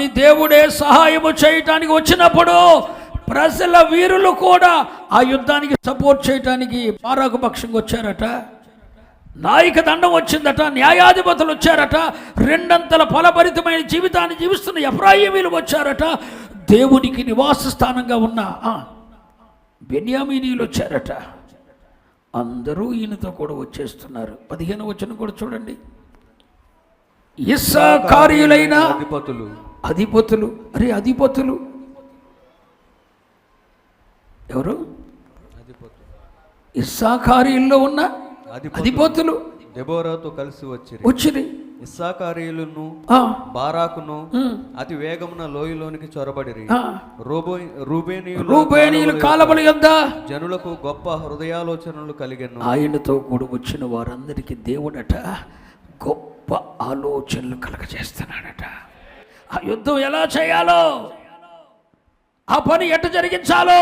కానీ దేవుడే సహాయము చేయటానికి వచ్చినప్పుడు ప్రజల వీరులు కూడా ఆ యుద్ధానికి సపోర్ట్ చేయటానికి పారాకు పక్షంగా వచ్చారట. నాయక దండం వచ్చిందట న్యాయాధిపతులు వచ్చారట రెండంతల ఫలభరితమైన జీవితాన్ని జీవిస్తున్న ఎఫ్రాయిమీలు వచ్చారట. దేవునికి నివాస స్థానంగా ఉన్న బెన్యామీనీలు వచ్చారట. అందరూ ఈయనతో కూడా వచ్చేస్తున్నారు. పదిహేను వచ్చిన కూడా చూడండి. ఇస్సాకారీయులైన అధిపతులు అధిపతులు అరే అధిపతులు. ఎవరు? ఇస్సాకారీల్లో ఉన్న అధిపతులు. దెబోరాతో కలిసి వచ్చిరి. వచ్చింది ఇస్సాకారీయులను బారాకును అతి వేగమున లోయలోనికి చొరబడిరి. రూబో రూబేనీయులు రూబేనీయులు కాలబలి యొద్ద జనులకు గొప్ప హృదయాలోచనలు కలిగెను. ఆయనతో కూడా వచ్చిన వారందరికీ దేవుడట గొప్ప ఆలోచనలు కలగజేస్తున్నాడట. ఆ యుద్ధం ఎలా చేయాలో? ఆ పని ఎట్ట జరిగించాలో?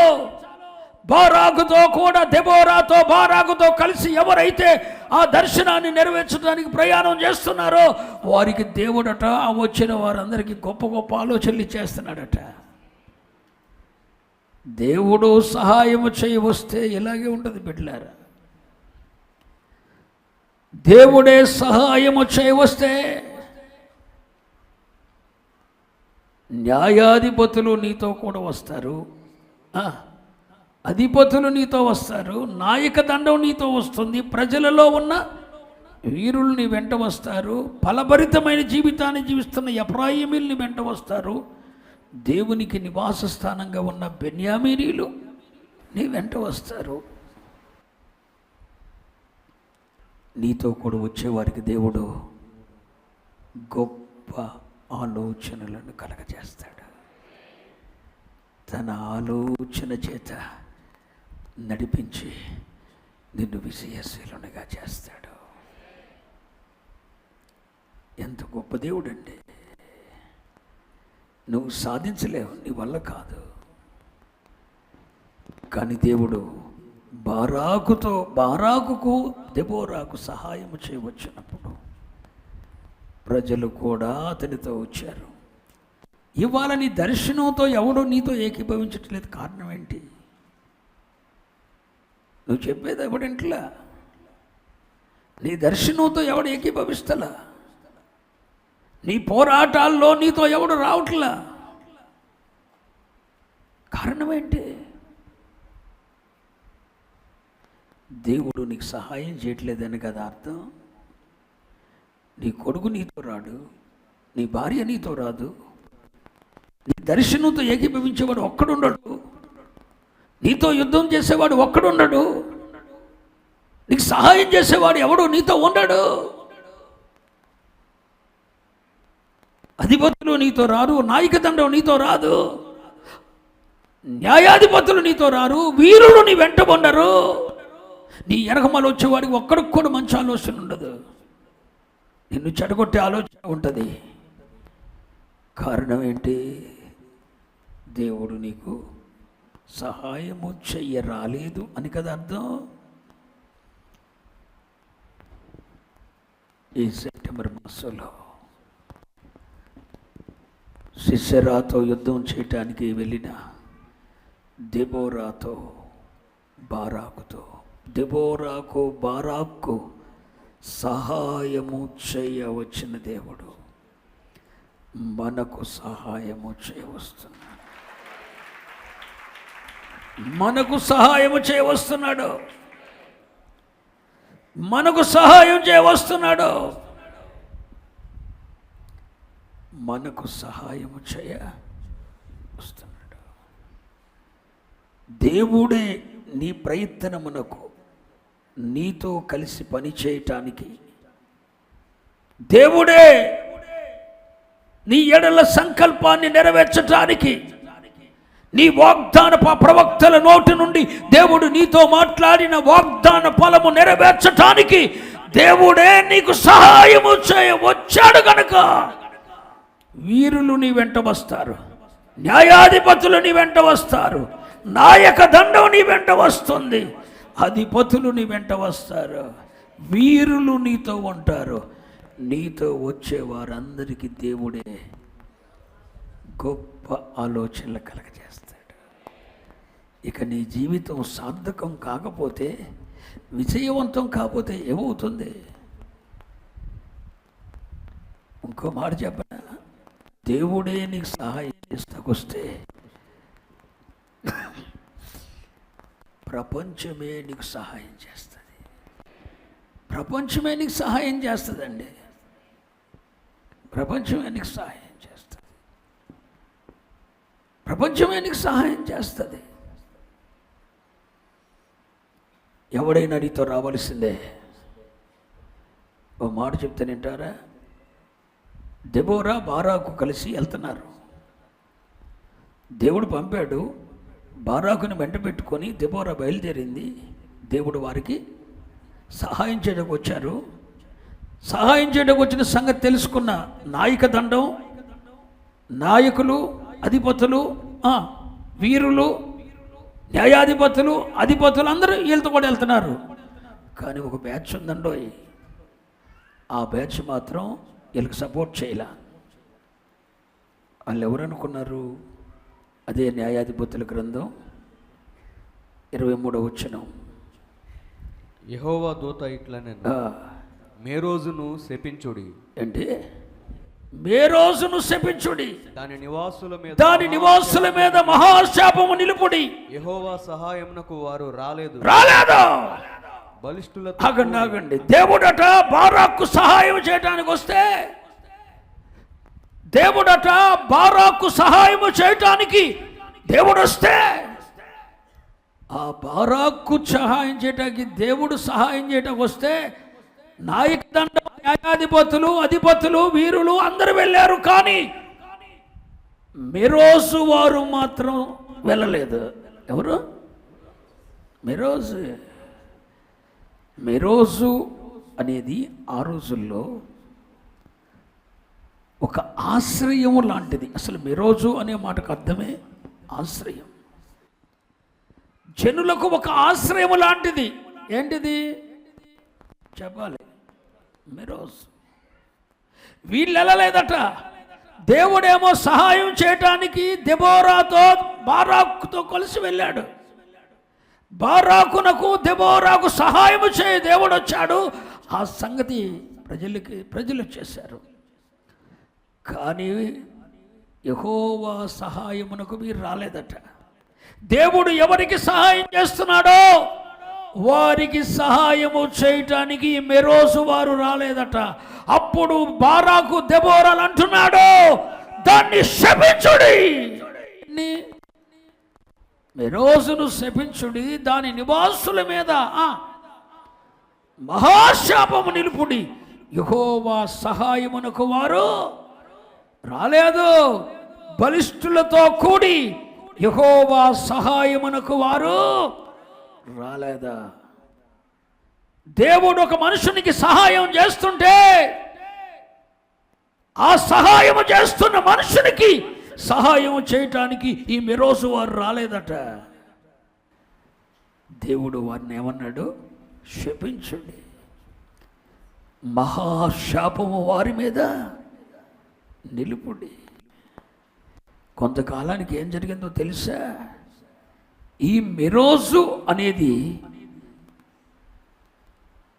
బారాకుతో కూడా దెబోరాతో బారాకుతో కలిసి ఎవరైతే ఆ దర్శనాన్ని నెరవేర్చడానికి ప్రయాణం చేస్తున్నారో వారికి దేవుడట ఆ వచ్చిన వారందరికీ గొప్ప గొప్ప ఆలోచనలు ఇచ్చేస్తున్నాడట దేవుడు సహాయం చేయి వస్తే ఇలాగే ఉంటుంది బిడ్డలారా. దేవుడే సహాయము చేయి వస్తే న్యాయాధిపతులు నీతో కూడా వస్తారు. అధిపతులు నీతో వస్తారు. నాయక దండం నీతో వస్తుంది. ప్రజలలో ఉన్న వీరులు నీ వెంట వస్తారు. ఫలభరితమైన జీవితాన్ని జీవిస్తున్న ఎప్రాయిమీలు నీ వెంట వస్తారు. దేవునికి నివాస స్థానంగా ఉన్న బెన్యామీనీలు నీ వెంట వస్తారు. నీతో కూడా వచ్చేవారికి దేవుడు గొప్ప ఆలోచనలను కలగజేస్తాడు. తన ఆలోచన చేత నడిపించి నిన్ను విజయశీలునిగా చేస్తాడు. ఎంత గొప్ప దేవుడండి. నువ్వు సాధించలేవు నీ వల్ల కాదు. కానీ దేవుడు బారాకుతో బారాకుకు దెబోరాకు సహాయం చేయవచ్చినప్పుడు ప్రజలు కూడా అతనితో వచ్చారు. ఇవాళ నీ దర్శనంతో ఎవడు నీతో ఏకీభవించట్లేదు కారణం ఏంటి? నువ్వు చెప్పేది ఎవడింట్లా నీ దర్శనంతో ఎవడు ఏకీభవిస్తలా? నీ పోరాటాల్లో నీతో ఎవడు రావట్లా? కారణం ఏంటి? దేవుడు నీకు సహాయం చేయట్లేదని కదా అర్థం? నీ కొడుకు నీతో రాడు నీ భార్య నీతో రాదు నీ దర్శనంతో ఏకీభవించేవాడు ఒక్కడుండడు నీతో యుద్ధం చేసేవాడు ఒక్కడుండడు నీకు సహాయం చేసేవాడు ఎవడు నీతో ఉండడు. అధిపతులు నీతో రారు నాయకదండం నీతో రాదు న్యాయాధిపతులు నీతో రారు వీరులు నీ వెంట ఉండరు. నీ ఎరగమలు వచ్చేవాడికి ఒక్కడికి కూడా మంచి ఆలోచన ఉండదు. నిన్ను చెడగొట్టే ఆలోచన ఉంటుంది. కారణం ఏంటి? దేవుడు నీకు సహాయము చెయ్య రాలేదు అని కదా అర్థం? ఈ సెప్టెంబర్ మాసంలో శిష్యరాతో యుద్ధం చేయటానికి వెళ్ళిన దెబోరాతో బారాకుతో దెబోరాకు బారాకు సహాయము చేయవచ్చిన దేవుడు. మనకు సహాయము చేయవస్తున్నాడు. మనకు సహాయము చేయవస్తున్నాడు. మనకు సహాయం చేయవస్తున్నాడు. మనకు సహాయము చేయ వస్తున్నాడు దేవుడే నీ ప్రయత్నమునకు నీతో కలిసి పని చేయటానికి. దేవుడే నీ ఎడల సంకల్పాన్ని నెరవేర్చటానికి. నీ వాగ్దాన ప- ప్రవక్తల నోటి నుండి దేవుడు నీతో మాట్లాడిన వాగ్దాన ఫలము నెరవేర్చటానికి దేవుడే నీకు సహాయము చేయ వచ్చాడు గనుక. వీరులు నీ వెంట వస్తారు. న్యాయాధిపతులు నీ వెంట వస్తారు. నాయక దండం నీ వెంట వస్తుంది. అధిపతులు నీ వెంట వస్తారు. వీరులు నీతో ఉంటారు. నీతో వచ్చే వారందరికీ దేవుడే గొప్ప ఆలోచనలు కలగజేస్తాడు. ఇక నీ జీవితం సార్థకం కాకపోతే విజయవంతం కాకపోతే ఏమవుతుంది? ఇంకో మాట చెప్పనా? దేవుడే నీకు సహాయం చేస్తాకొస్తే ప్రపంచమే నీకు సహాయం చేస్తుంది. ప్రపంచమే నీకు సహాయం చేస్తుందండి. ప్రపంచమే నీకు సహాయం చేస్తుంది. ప్రపంచమే నీకు సహాయం చేస్తుంది. ఎవడైనా నీతో రావాల్సిందే. ఓ మాట చెప్తే వింటారా దెబోరా బారాకు కలిసి వెళ్తున్నారు. దేవుడు పంపాడు బారాకుని వెంట పెట్టుకొని దెబోరా బయలుదేరింది. దేవుడు వారికి సహాయం చేయడానికి వచ్చారు. సహాయం చేయడానికి వచ్చిన సంగతి తెలుసుకున్న నాయక దండం నాయకులు అధిపతులు వీరులు న్యాయాధిపతులు అధిపతులు అందరూ వీళ్ళతో కూడా వెళ్తున్నారు. కానీ ఒక బ్యాచ్ ఉందండోయ్ ఆ బ్యాచ్ మాత్రం వీళ్ళకి సపోర్ట్ చేయలే. వాళ్ళు ఎవరు అనుకున్నారు? అదే న్యాయాధిపతుల గ్రంథం ఇరవై మూడవ వచ్చినం యెహోవా దూత ఇట్లనే మే రోజును శపించుడి. ఏంటి? మే రోజును శపించుడి. దాని నివాసుల మీద దాని నివాసుల మీద మహాశాపము నిలుపుడి. యెహోవా సహాయమునకు వారు రాలేదు. రాలేదు. బలిష్ఠులతో ఆగండి ఆగండి. దేవుడట బారాక్కు సహాయం చేయటానికి వస్తే దేవుడట బారాక్కు సహాయం చేయటానికి దేవుడు వస్తే ఆ బారాక్కు సహాయం చేయటానికి దేవుడు సహాయం చేయటం వస్తే నాయక దండ న్యాయాధిపతులు అధిపతులు వీరులు అందరు వెళ్ళారు కానీ మిరోజు వారు మాత్రం వెళ్ళలేదు. ఎవరు? మిరోజు. మిరోజు అనేది ఆ రోజుల్లో ఒక ఆశ్రయం లాంటిది. అసలు మిరోజు అనే మాటకు అర్థమే ఆశ్రయం. జనులకు ఒక ఆశ్రయం లాంటిది. ఏంటిది? చెప్పాలి. మిరోజు వీళ్ళు వెళ్ళలేదట దేవుడేమో సహాయం చేయటానికి దెబోరాతో బారాకుతో కలిసి వెళ్ళాడు. బారాకునకు దెబోరాకు సహాయం చేయ దేవుడు వచ్చాడు ఆ సంగతి ప్రజలకి ప్రజలు చేశారు. కానీ యహోవా సహాయమునకు మీరు రాలేదట. దేవుడు ఎవరికి సహాయం చేస్తున్నాడో వారికి సహాయము చేయటానికి మెరోసు వారు రాలేదట. అప్పుడు బారాకు దెబోరాలు అంటున్నాడు దాన్ని శపించుడి. మెరోజును శపించుడి దాని నివాసుల మీద మహాశాపము నిలుపుడి. యహోవా సహాయమునకు వారు రాలేదు. బలిష్ఠులతో కూడి యహోవా సహాయమునకు వారు రాలేదా? దేవుడు ఒక మనుషునికి సహాయం చేస్తుంటే ఆ సహాయము చేస్తున్న మనుషునికి సహాయం చేయటానికి ఈ మెరోసు వారు రాలేదట. దేవుడు వారిని ఏమన్నాడు? శపించండి మహాశాపము వారి మీద నిలుపుడి. కొంతకాలానికి ఏం జరిగిందో తెలుసా? ఈ మెరోజు అనేది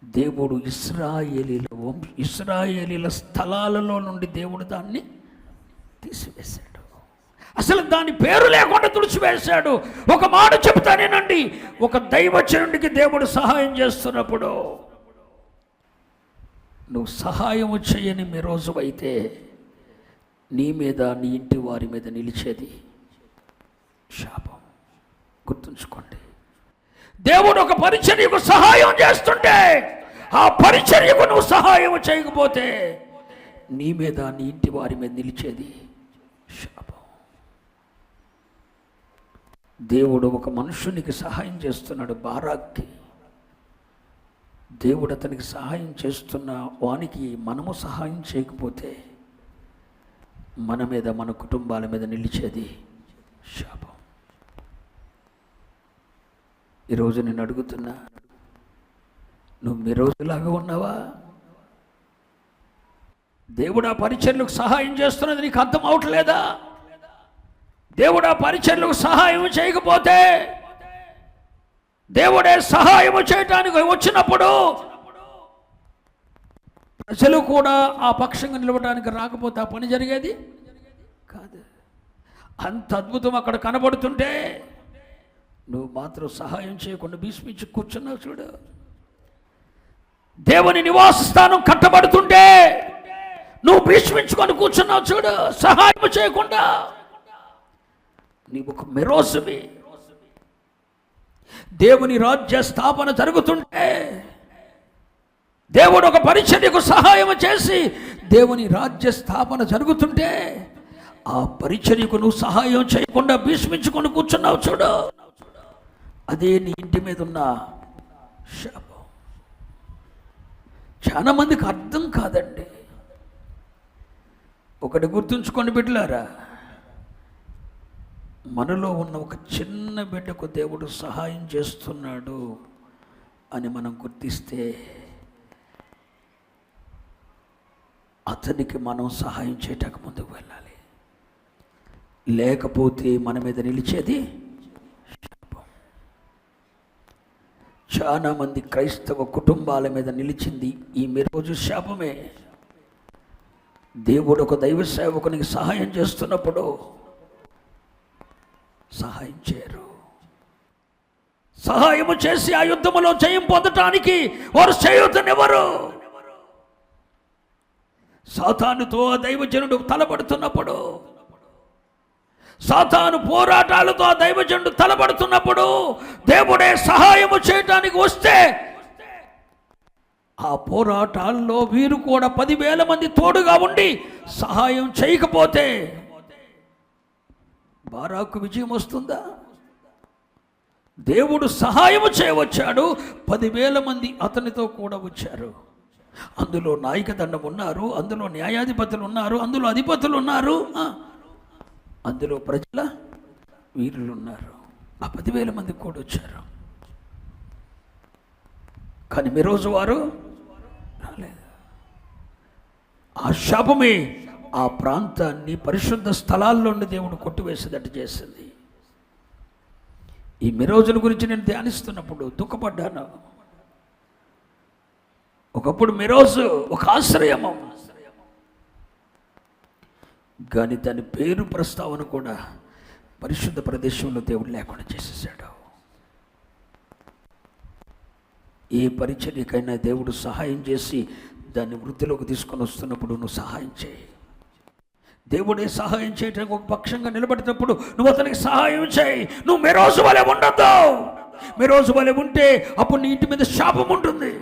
దేవుడు ఇస్రాయేలీల వంశ ఇస్రాయేలీల స్థలాలలో నుండి దేవుడు దాన్ని తీసివేశాడు. అసలు దాని పేరు లేకుండా తుడిచివేశాడు. ఒక మాట చెప్తానేనండి ఒక దైవచనుడికి దేవుడు సహాయం చేస్తున్నప్పుడు నువ్వు సహాయం చేయని మీ రోజు అయితే నీ మీద నీ ఇంటి వారి మీద నిలిచేది శాపం. గుర్తుంచుకోండి. దేవుడు ఒక పరిచర్యకు సహాయం చేస్తుంటే ఆ పరిచర్యకు నువ్వు సహాయం చేయకపోతే నీ మీద నీ ఇంటి వారి మీద నిలిచేది శాపం. దేవుడు ఒక మనుషునికి సహాయం చేస్తున్నాడు బారాక్కి. దేవుడు అతనికి సహాయం చేస్తున్న వానికి మనము సహాయం చేయకపోతే మన మీద మన కుటుంబాల మీద నిలిచేది శాపం. ఈరోజు నేను అడుగుతున్నా నువ్వు మీ రోజులాగా ఉన్నావా? దేవుడు ఆ పరిచర్లకు సహాయం చేస్తున్నది నీకు అర్థం అవట్లేదా? దేవుడు ఆ పరిచర్లకు సహాయం చేయకపోతే దేవుడే సహాయం చేయటానికి వచ్చినప్పుడు ప్రజలు కూడా ఆ పక్షంగా నిలవడానికి రాకపోతే ఆ పని జరిగేది? కాదు. అంత అద్భుతం అక్కడ కనబడుతుంటే నువ్వు మాత్రం సహాయం చేయకుండా భీష్మించి కూర్చున్నావు చూడు. దేవుని నివాస స్థానం కట్టబడుతుంటే నువ్వు భీష్మించుకొని కూర్చున్నావు చూడు. సహాయం చేయకుండా. నీవు ఒక మెరోసువి. దేవుని రాజ్య స్థాపన జరుగుతుంటే దేవుడు ఒక పరిచర్యకు సహాయం చేసి దేవుని రాజ్య స్థాపన జరుగుతుంటే ఆ పరిచర్యకు నువ్వు సహాయం చేయకుండా భీష్మించుకొని కూర్చున్నావు చూడు. అదే నీ ఇంటి మీద ఉన్న శాపం. చాలా మందికి అర్థం కాదండి. ఒకటి గుర్తుంచుకొని బిడ్డలారా. మనలో ఉన్న ఒక చిన్న బిడ్డకు దేవుడు సహాయం చేస్తున్నాడు అని మనం గుర్తిస్తే అతనికి మనం సహాయం చేయటకు ముందుకు వెళ్ళాలి. లేకపోతే మన మీద నిలిచేది శాపం. చాలామంది క్రైస్తవ కుటుంబాల మీద నిలిచింది ఈ రోజు శాపమే. దేవుడు ఒక దైవ సేవకునికి సహాయం చేస్తున్నప్పుడు సహాయం చేయరు. సహాయము చేసి ఆ యుద్ధములో జయం పొందటానికి వారు చేయుతనివ్వరు సాతానుతో ఆ దైవజనుడు తలపడుతున్నప్పుడు సాతాను పోరాటాలతో ఆ దైవజనుడు తలపడుతున్నప్పుడు దేవుడే సహాయము చేయటానికి వస్తే ఆ పోరాటాల్లో వీరు కూడా పదివేల మంది తోడుగా ఉండి సహాయం చేయకపోతే బారాకు విజయం వస్తుందా? దేవుడు సహాయము చేయవచ్చాడు పదివేల మంది అతనితో కూడా వచ్చారు. అందులో నాయక దండం ఉన్నారు అందులో న్యాయాధిపతులు ఉన్నారు అందులో అధిపతులు ఉన్నారు. అందులో ప్రజల వీరులు ఉన్నారు ఆ పదివేల మంది కూడా వచ్చారు. కానీ మీ రోజు వారు రాలేదు. ఆ శాపమే ఆ ప్రాంతాన్ని పరిశుద్ధ స్థలాల్లో దేవుడు కొట్టివేసేటట్టు చేసింది. ఈ మిరోజుల గురించి నేను ధ్యానిస్తున్నప్పుడు దుఃఖపడ్డాను. ఒకప్పుడు మిరోజు ఒక ఆశ్రయము. కానీ దాని పేరు ప్రస్తావన కూడా పరిశుద్ధ ప్రదేశంలో దేవుడు లేకుండా చేసేసాడు. ఏ పరిచర్యకైనా దేవుడు సహాయం చేసి దాన్ని వృద్ధిలోకి తీసుకొని వస్తున్నప్పుడు నువ్వు సహాయం చేయి. దేవుడే సహాయం చేయడానికి ఒక పక్షంగా నిలబడినప్పుడు నువ్వు అతనికి సహాయం చేయి. నువ్వు మెరోజు వలె ఉండద్దు. మెరోజు వలె ఉంటే అప్పుడు నీ ఇంటి మీద శాపం ఉంటుంది.